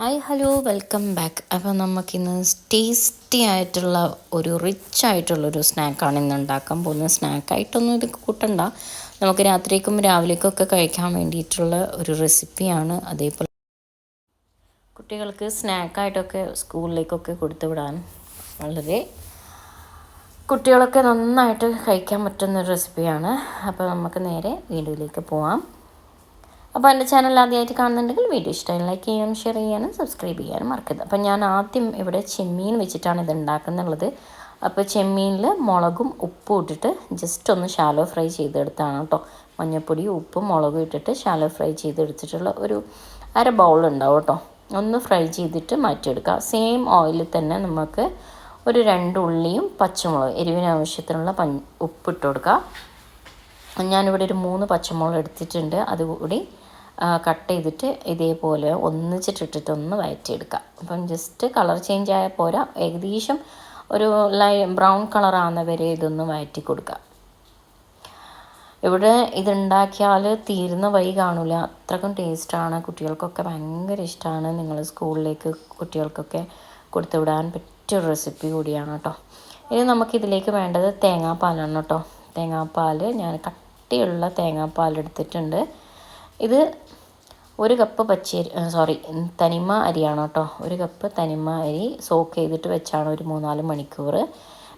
Hi hello welcome back അപ്പോൾ നമുക്കിന്ന് tasty ആയിട്ടുള്ള ഒരു റിച്ച് ആയിട്ടുള്ളൊരു സ്നാക്കാണ് ഇന്ന് ഉണ്ടാക്കാൻ പോകുന്നത്. സ്നാക്കായിട്ടൊന്നും ഇത് കൂട്ടണ്ട. നമുക്ക് രാത്രിക്കും രാവിലേക്കും ഒക്കെ കഴിക്കാൻ വേണ്ടിയിട്ടുള്ള ഒരു റെസിപ്പിയാണ് അതേപോലെ കുട്ടികൾക്ക് സ്നാക്കായിട്ടൊക്കെ സ്കൂളിലേക്കൊക്കെ കൊടുത്തു വിടാൻ വളരെ കുട്ടികളൊക്കെ നന്നായിട്ട് കഴിക്കാൻ പറ്റുന്ന ഒരു റെസിപ്പിയാണ് അപ്പോൾ നമുക്ക് നേരെ വീഡിയോയിലേക്ക് പോവാം. അപ്പോൾ എന്റെ ചാനൽ ആദ്യമായിട്ട് കാണുന്നുണ്ടെങ്കിൽ വീഡിയോ ഇഷ്ടമായി ലൈക്ക് ചെയ്യാനും ഷെയർ ചെയ്യാനും സബ്സ്ക്രൈബ് ചെയ്യാനും മറക്കരുത്. അപ്പോൾ ഞാൻ ആദ്യം ഇവിടെ ചെമ്മീൻ വെച്ചിട്ടാണ് ഇത് ഉണ്ടാക്കുന്നുള്ളത്. അപ്പോൾ ചെമ്മീനിൽ മുളകും ഉപ്പും ഇട്ടിട്ട് ജസ്റ്റ് ഒന്ന് ഷാലോ ഫ്രൈ ചെയ്തെടുത്താണ് കേട്ടോ മഞ്ഞൾപ്പൊടി ഉപ്പും മുളകും ഇട്ടിട്ട് ഷാലോ ഫ്രൈ ചെയ്തെടുത്തിട്ടുള്ള ഒരു അര ബൗൾ ഉണ്ടാവും കേട്ടോ ഒന്ന് ഫ്രൈ ചെയ്തിട്ട് മാറ്റിയെടുക്കുക. സെയിം ഓയിലിൽ തന്നെ നമുക്ക് ഒരു രണ്ട് ഉള്ളിയും പച്ചമുളക് എരിവിന് ആവശ്യത്തിനുള്ള പഞ്ഞ് ഉപ്പിട്ട് കൊടുക്കുക. ഞാനിവിടെ ഒരു മൂന്ന് പച്ചമുളക് എടുത്തിട്ടുണ്ട്. അതുകൂടി കട്ട് ചെയ്തിട്ട് ഇതേപോലെ ഒന്നിച്ചിട്ടിട്ടിട്ട് ഒന്ന് വഴറ്റിയെടുക്കാം അപ്പം ജസ്റ്റ് കളർ ചേഞ്ച് ആയ പോരാ. ഏകദേശം ഒരു ലൈ ബ്രൗൺ കളർ ആകുന്നവരെ ഇതൊന്ന് വഴറ്റി കൊടുക്കുക ഇവിടെ ഇതുണ്ടാക്കിയാൽ തീരുന്ന വഴി കാണില്ല അത്രക്കും ടേസ്റ്റാണ് കുട്ടികൾക്കൊക്കെ ഭയങ്കര ഇഷ്ടമാണ് നിങ്ങൾ സ്കൂളിലേക്ക് കുട്ടികൾക്കൊക്കെ കൊടുത്തു വിടാൻ പറ്റിയ റെസിപ്പി കൂടിയാണ് കേട്ടോ. ഇനി നമുക്കിതിലേക്ക് വേണ്ടത് തേങ്ങാപ്പാലാണ് കേട്ടോ. തേങ്ങാപ്പാൽ ഞാൻ കട്ടിയുള്ള തേങ്ങാപ്പാൽ എടുത്തിട്ടുണ്ട്. ഇത് ഒരു കപ്പ് പച്ചരി സോറി തനിമ അരിയാണ് കേട്ടോ. ഒരു കപ്പ് തനിമ അരി സോക്ക് ചെയ്തിട്ട് വെച്ചാണ് ഒരു മൂന്നാൽ മണിക്കൂർ.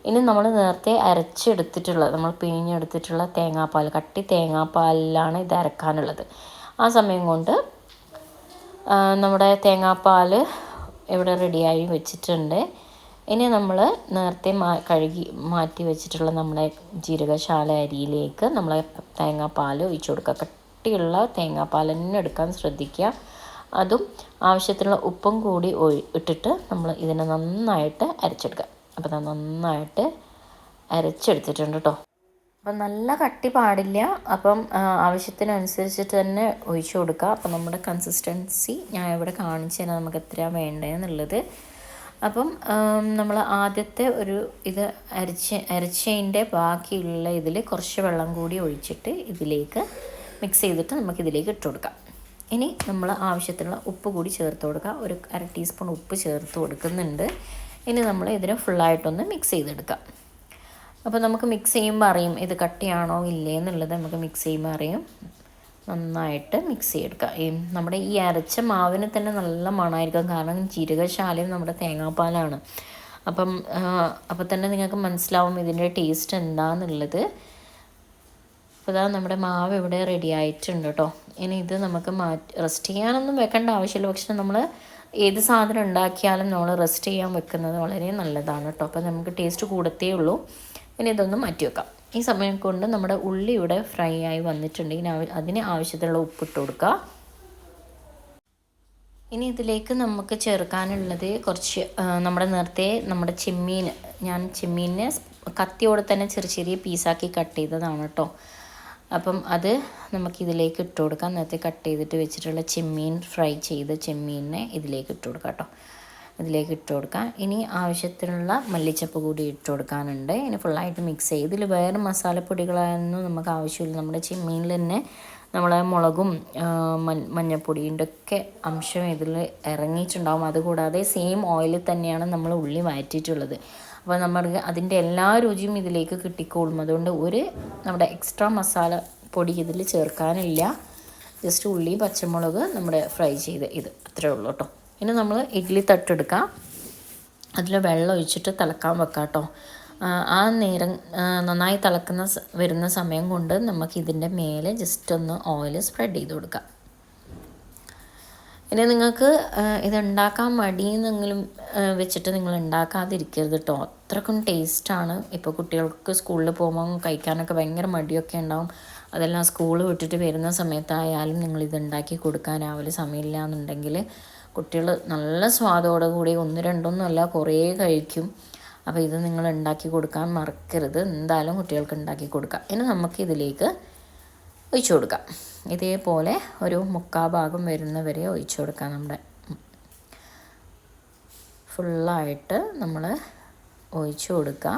ഇനി നമ്മൾ നേരത്തെ അരച്ചെടുത്തിട്ടുള്ള നമ്മൾ പിഴിഞ്ഞെടുത്തിട്ടുള്ള തേങ്ങാപ്പാൽ കട്ടി തേങ്ങാപ്പാലിലാണ് ഇത് അരക്കാനുള്ളത്. ആ സമയം കൊണ്ട് നമ്മുടെ തേങ്ങാപ്പാൽ ഇവിടെ റെഡിയായി വെച്ചിട്ടുണ്ട്. ഇനി നമ്മൾ നേരത്തെ മാ കഴുകി മാറ്റി വെച്ചിട്ടുള്ള നമ്മുടെ ജീരകശാല അരിയിലേക്ക് നമ്മളെ തേങ്ങാപ്പാൽ ഒഴിച്ചു കൊടുക്കുക. കട്ടിയുള്ള തേങ്ങാപ്പാൽ തന്നെ എടുക്കാൻ ശ്രദ്ധിക്കുക. അതും ആവശ്യത്തിനുള്ള ഉപ്പും കൂടി ഇട്ടിട്ട് നമ്മൾ ഇതിനെ നന്നായിട്ട് അരച്ചെടുക്കുക. അപ്പോൾ നന്നായിട്ട് അരച്ചെടുത്തിട്ടുണ്ട് കേട്ടോ അപ്പം നല്ല കട്ടി പാടില്ല. അപ്പം ആവശ്യത്തിനനുസരിച്ചിട്ട് തന്നെ ഒഴിച്ചു കൊടുക്കുക. അപ്പം നമ്മുടെ കൺസിസ്റ്റൻസി ഞാൻ ഇവിടെ കാണിച്ചു തരാം നമുക്ക് എത്രയാണ് വേണ്ടതെന്നുള്ളത് അപ്പം നമ്മൾ ആദ്യത്തെ ഒരു ഇത് അരച്ച് അരച്ചതിന്റെ ബാക്കിയുള്ള ഇതിൽ കുറച്ച് വെള്ളം കൂടി ഒഴിച്ചിട്ട് ഇതിലേക്ക് മിക്സ് ചെയ്തിട്ട് നമുക്കിതിലേക്ക് ഇട്ട് കൊടുക്കാം. ഇനി നമ്മൾ ആവശ്യത്തിനുള്ള ഉപ്പ് കൂടി ചേർത്ത് കൊടുക്കുക ഒരു അര ടീസ്പൂൺ ഉപ്പ് ചേർത്ത് കൊടുക്കുന്നുണ്ട്. ഇനി നമ്മൾ ഇതിനെ ഫുള്ളായിട്ടൊന്ന് മിക്സ് ചെയ്തെടുക്കാം. അപ്പോൾ നമുക്ക് മിക്സ് ചെയ്യുമ്പോൾ അറിയും ഇത് കട്ടിയാണോ ഇല്ലേ എന്നുള്ളത് നമുക്ക് മിക്സ് ചെയ്യുമ്പോൾ അറിയും. നന്നായിട്ട് മിക്സ് ചെയ്തെടുക്കുക ഈ നമ്മുടെ ഈ അരച്ച മാവിന് തന്നെ നല്ല മണമായിരിക്കും. കാരണം ജീരകശാലയും നമ്മുടെ തേങ്ങാപ്പാലാണ്. അപ്പം അപ്പം തന്നെ നിങ്ങൾക്ക് മനസ്സിലാവും ഇതിന്റെ ടേസ്റ്റ് എന്താണെന്നുള്ളത് അപ്പോൾ ഇതാ നമ്മുടെ മാവ് ഇവിടെ റെഡി ആയിട്ടുണ്ട് കേട്ടോ ഇനി ഇത് നമുക്ക് മാറ്റി റെസ്റ്റ് ചെയ്യാനൊന്നും വെക്കേണ്ട ആവശ്യമില്ല. പക്ഷേ നമ്മൾ ഏത് സാധനം ഉണ്ടാക്കിയാലും നമ്മൾ റെസ്റ്റ് ചെയ്യാൻ വെക്കുന്നത് വളരെ നല്ലതാണ് കേട്ടോ അപ്പോൾ നമുക്ക് ടേസ്റ്റ് കൂടത്തേ ഉള്ളൂ. ഇനി ഇതൊന്ന് മാറ്റി വെക്കാം. ഈ സമയം കൊണ്ട് നമ്മുടെ ഉള്ളി ഇവിടെ ഫ്രൈ ആയി വന്നിട്ടുണ്ട്. വന്നിട്ടുണ്ടെങ്കിൽ അതിന് ആവശ്യത്തിലുള്ള ഉപ്പിട്ട് കൊടുക്കുക ഇനി ഇതിലേക്ക് നമുക്ക് ചേർക്കാനുള്ളത് കുറച്ച് നമ്മുടെ നേരത്തെ നമ്മുടെ ചെമ്മീൻ ഞാൻ ചെമ്മീനെ കത്തിയോടെ തന്നെ ചെറിയ ചെറിയ പീസാക്കി കട്ട് ചെയ്തതാണ് കേട്ടോ അപ്പം അത് നമുക്കിതിലേക്ക് ഇട്ട് കൊടുക്കാം. നേരത്തെ കട്ട് ചെയ്തിട്ട് വെച്ചിട്ടുള്ള ചെമ്മീൻ ഫ്രൈ ചെയ്ത ചെമ്മീനെ ഇതിലേക്ക് ഇട്ട് കൊടുക്കാം കേട്ടോ. ഇതിലേക്ക് ഇട്ട് കൊടുക്കാം. ഇനി ആവശ്യത്തിനുള്ള മല്ലിച്ചപ്പ് കൂടി ഇട്ട് കൊടുക്കാനുണ്ട്. ഇനി ഫുള്ളായിട്ട് മിക്സ് ചെയ്ത് ഇതിൽ വേറെ മസാലപ്പൊടികളൊന്നും നമുക്ക് ആവശ്യമില്ല. നമ്മുടെ ചെമ്മീനിൽ തന്നെ നമ്മളെ മുളകും മഞ്ഞപ്പൊടിയുടെ ഒക്കെ അംശം ഇതിൽ ഇറങ്ങിയിട്ടുണ്ടാകും അതുകൂടാതെ സെയിം ഓയിലിൽ തന്നെയാണ് നമ്മൾ ഉള്ളി മാറ്റിയിട്ടുള്ളത് അപ്പോൾ നമുക്ക് അതിന്റെ എല്ലാ രുചിയും ഇതിലേക്ക് കിട്ടിക്കോളും. അതുകൊണ്ട് ഒരു നമ്മുടെ എക്സ്ട്രാ മസാല പൊടി ഇതിൽ ചേർക്കാനില്ല. ജസ്റ്റ് ഉള്ളി പച്ചമുളക് നമ്മുടെ ഫ്രൈ ചെയ്ത് ഇത്. അത്രേ ഉള്ളൂ കേട്ടോ. ഇനി നമ്മൾ ഇഡ്ഡലി തട്ടെടുക്കാം. അതിൽ വെള്ളം ഒഴിച്ചിട്ട് തിളക്കാൻ വെക്കാം കേട്ടോ. ആ നേരം നന്നായി തിളക്കുന്ന വരുന്ന സമയം കൊണ്ട് നമുക്ക് ഇതിന്റെ മേലെ ജസ്റ്റ് ഒന്ന് ഓയിൽ സ്പ്രെഡ് ചെയ്ത് കൊടുക്കാം. ഇനി നിങ്ങൾക്ക് ഇത് ഉണ്ടാക്കാൻ മടിയെന്നെങ്കിലും വെച്ചിട്ട് നിങ്ങൾ ഉണ്ടാക്കാതിരിക്കരുത് കേട്ടോ അത്രക്കും ടേസ്റ്റാണ്. ഇപ്പോൾ കുട്ടികൾക്ക് സ്കൂളിൽ പോകുമ്പോൾ കഴിക്കാനൊക്കെ ഭയങ്കര മടിയൊക്കെ ഉണ്ടാവും. അതെല്ലാം സ്കൂൾ വിട്ടിട്ട് വരുന്ന സമയത്തായാലും നിങ്ങൾ ഇത് ഉണ്ടാക്കി കൊടുക്കാൻ രാവിലെ സമയമില്ല എന്നുണ്ടെങ്കിൽ കുട്ടികൾ നല്ല സ്വാദോടെ കൂടി ഒന്ന് രണ്ടൊന്നും അല്ല കുറേ കഴിക്കും. അപ്പോൾ ഇത് നിങ്ങൾ ഉണ്ടാക്കി കൊടുക്കാൻ മറക്കരുത്. എന്തായാലും കുട്ടികൾക്ക് ഉണ്ടാക്കി കൊടുക്കാം. ഇനി നമുക്ക് ഇതിലേക്ക് ഒഴിച്ചു കൊടുക്കാം. ഇതേപോലെ ഒരു മുക്കാ ഭാഗം വരുന്നവരെ ഒഴിച്ചു കൊടുക്കാം നമ്മുടെ ഫുള്ളായിട്ട് നമ്മൾ ഒഴിച്ചു കൊടുക്കുക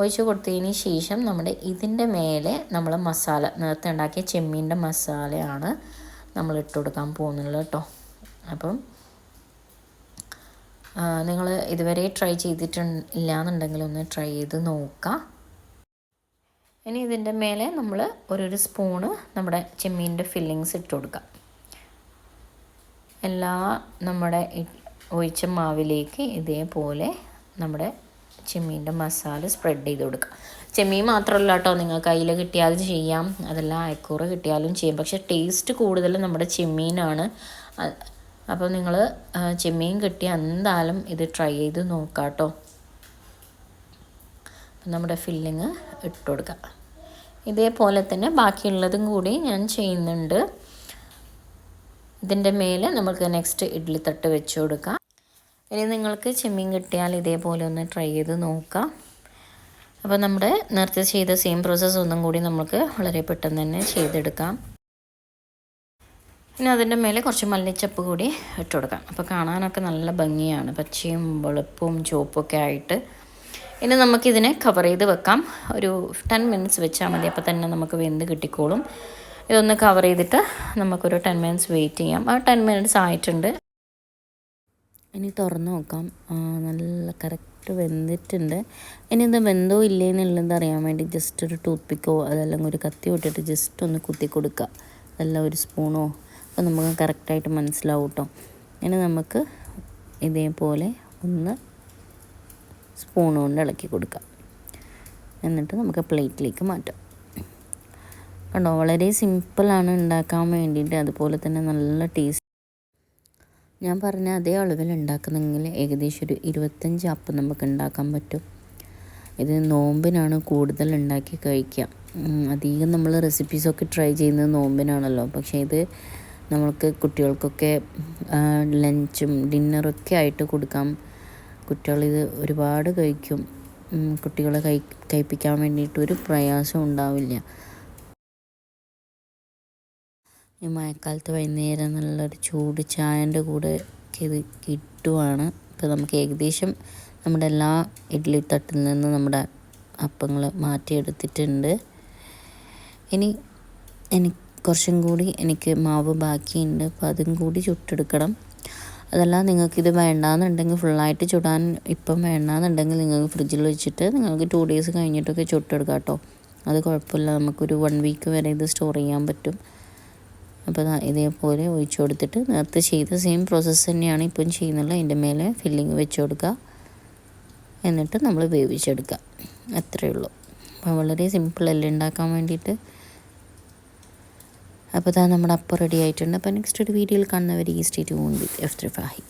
ഒഴിച്ചു കൊടുത്തതിന് ശേഷം നമ്മുടെ ഇതിന്റെ മേലെ നമ്മൾ മസാല നേരത്തെ ഉണ്ടാക്കിയ ചെമ്മീന്റെ മസാലയാണ് നമ്മൾ ഇട്ട് കൊടുക്കാൻ പോകുന്നുള്ളത് കേട്ടോ. അപ്പം നിങ്ങൾ ഇതുവരെ ട്രൈ ചെയ്തിട്ടില്ല എന്നുണ്ടെങ്കിൽ ഒന്ന് ട്രൈ ചെയ്ത് നോക്കാം. ഇനി ഇതിന്റെ മേലെ നമ്മൾ ഒരു സ്പൂണ് നമ്മുടെ ചെമ്മീന്റെ ഫില്ലിങ്സ് ഇട്ട് കൊടുക്കാം. എല്ലാ നമ്മുടെ ഒഴിച്ച മാവിലേക്ക് ഇതേപോലെ നമ്മുടെ ചെമ്മീന്റെ മസാല സ്പ്രെഡ് ചെയ്ത് കൊടുക്കുക ചെമ്മീൻ മാത്രമല്ല കേട്ടോ നിങ്ങൾക്ക് അതിൽ കിട്ടിയാലും ചെയ്യാം അതല്ല അയക്കൂറ് കിട്ടിയാലും ചെയ്യാം. പക്ഷേ ടേസ്റ്റ് കൂടുതൽ നമ്മുടെ ചെമ്മീനാണ്. അപ്പോൾ നിങ്ങൾ ചെമ്മീൻ കിട്ടിയ എന്തായാലും ഇത് ട്രൈ ചെയ്ത് നോക്കാം കേട്ടോ നമ്മുടെ ഫില്ലിങ് ഇട്ട് കൊടുക്കുക ഇതേപോലെ തന്നെ ബാക്കിയുള്ളതും കൂടി ഞാൻ ചെയ്യുന്നുണ്ട്. ഇതിന്റെ മേലെ നമുക്ക് നെക്സ്റ്റ് ഇഡ്ഡലി തട്ട് വെച്ച് കൊടുക്കാം. ഇനി നിങ്ങൾക്ക് ചെമ്മീൻ കിട്ടിയാൽ ഇതേപോലെ ഒന്ന് ട്രൈ ചെയ്ത് നോക്കാം. അപ്പോൾ നമ്മുടെ നേരത്തെ ചെയ്ത സെയിം പ്രോസസ്സ് ഒന്നും കൂടി നമുക്ക് വളരെ പെട്ടെന്ന് തന്നെ ചെയ്തെടുക്കാം. പിന്നെ അതിന്റെ മേലെ കുറച്ച് മല്ലിച്ചപ്പ് കൂടി ഇട്ട് കൊടുക്കാം. അപ്പോൾ കാണാനൊക്കെ നല്ല ഭംഗിയാണ്. പച്ചയും വെളുപ്പും ചുവപ്പൊക്കെ ആയിട്ട് ഇനി നമുക്കിതിനെ കവർ ചെയ്ത് വെക്കാം. ഒരു ടെൻ മിനിറ്റ്സ് വെച്ചാൽ മതി അപ്പോൾ തന്നെ നമുക്ക് വെന്ത് കിട്ടിക്കോളും. ഇതൊന്ന് കവർ ചെയ്തിട്ട് നമുക്കൊരു ടെൻ മിനിറ്റ്സ് വെയിറ്റ് ചെയ്യാം. ആ ടെൻ മിനിറ്റ്സ് ആയിട്ടുണ്ട്. ഇനി തുറന്ന് നോക്കാം. നല്ല കറക്റ്റ് വെന്തിട്ടുണ്ട്. ഇനി ഇത് വെന്തോ ഇല്ലേ എന്നുള്ളത് അറിയാൻ വേണ്ടി ജസ്റ്റ് ഒരു ടൂത്ത് പിക്കോ അതല്ലെങ്കിൽ ഒരു കത്തി വിട്ടിട്ട് ജസ്റ്റ് ഒന്ന് കുത്തി കൊടുക്കുക. നല്ല ഒരു സ്പൂണോ അപ്പോൾ നമുക്ക് കറക്റ്റായിട്ട് മനസ്സിലാവും കേട്ടോ ഇനി നമുക്ക് ഇതേപോലെ ഒന്ന് സ്പൂൺ കൊണ്ട് ഇളക്കി കൊടുക്കാം എന്നിട്ട് നമുക്ക് പ്ലേറ്റിലേക്ക് മാറ്റാം. കണ്ടോ? വളരെ സിമ്പിളാണ് ഉണ്ടാക്കാൻ വേണ്ടിയിട്ട്. അതുപോലെ തന്നെ നല്ല ടേസ്റ്റ് ഞാൻ പറഞ്ഞ അതേ അളവിൽ ഉണ്ടാക്കുന്നെങ്കിൽ ഏകദേശം ഒരു ഇരുപത്തഞ്ച് അപ്പം നമുക്ക് ഉണ്ടാക്കാൻ പറ്റും. ഇത് നോമ്പിനാണ് കൂടുതൽ ഉണ്ടാക്കി കഴിക്കുക. അധികം നമ്മൾ റെസിപ്പീസൊക്കെ ട്രൈ ചെയ്യുന്നത് നോമ്പിനാണല്ലോ. പക്ഷേ ഇത് നമ്മൾക്ക് കുട്ടികൾക്കൊക്കെ ലഞ്ചും ഡിന്നറൊക്കെ ആയിട്ട് കൊടുക്കാം. കുട്ടികളിത് ഒരുപാട് കഴിക്കും. കുട്ടികളെ കൈ കഴിപ്പിക്കാൻ വേണ്ടിയിട്ട് ഒരു പ്രയാസം ഉണ്ടാവില്ല. ഈ മഴക്കാലത്ത് വൈകുന്നേരം നല്ലൊരു ചൂട് ചായന്റെ കൂടെ ഇത് കിട്ടുവാണ്. ഇപ്പോൾ നമുക്ക് ഏകദേശം നമ്മുടെ എല്ലാ ഇഡ്ഡലി തട്ടിൽ നിന്ന് നമ്മുടെ അപ്പങ്ങൾ മാറ്റിയെടുത്തിട്ടുണ്ട്. ഇനി എനിക്ക് കുറച്ചും കൂടി എനിക്ക് മാവ് ബാക്കിയുണ്ട്. അപ്പോൾ അതും കൂടി ചുട്ടെടുക്കണം. അതല്ല നിങ്ങൾക്കിത് വേണ്ടാന്നുണ്ടെങ്കിൽ ഫുള്ളായിട്ട് ചുടാൻ ഇപ്പം വേണ്ടാന്നുണ്ടെങ്കിൽ നിങ്ങൾക്ക് ഫ്രിഡ്ജിൽ വെച്ചിട്ട് നിങ്ങൾക്ക് ടു ഡേയ്സ് കഴിഞ്ഞിട്ടൊക്കെ ചുട്ടെടുക്കാം കേട്ടോ. അത് കുഴപ്പമില്ല. നമുക്കൊരു വൺ വീക്ക് വരെ ഇത് സ്റ്റോർ ചെയ്യാൻ പറ്റും. അപ്പോൾ ഇതേപോലെ ഒഴിച്ചു കൊടുത്തിട്ട് നേരത്തെ ചെയ്ത സെയിം പ്രോസസ്സ് തന്നെയാണ് ഇപ്പം ചെയ്യുന്നുള്ളത് അതിന്റെ മേലെ ഫില്ലിങ് വെച്ച് കൊടുക്കുക. എന്നിട്ട് നമ്മൾ വേവിച്ചെടുക്കുക. അത്രയേ ഉള്ളൂ. അപ്പോൾ വളരെ സിമ്പിളല്ലേ ഉണ്ടാക്കാൻ വേണ്ടിയിട്ട്? അപ്പോൾ ഇതാ നമ്മുടെ അപ്പം റെഡി ആയിട്ടുണ്ട്. അപ്പോൾ നെക്സ്റ്റ് ഒരു വീഡിയോയിൽ കാണുന്നവർ ഈ state on with F three ഫാഹി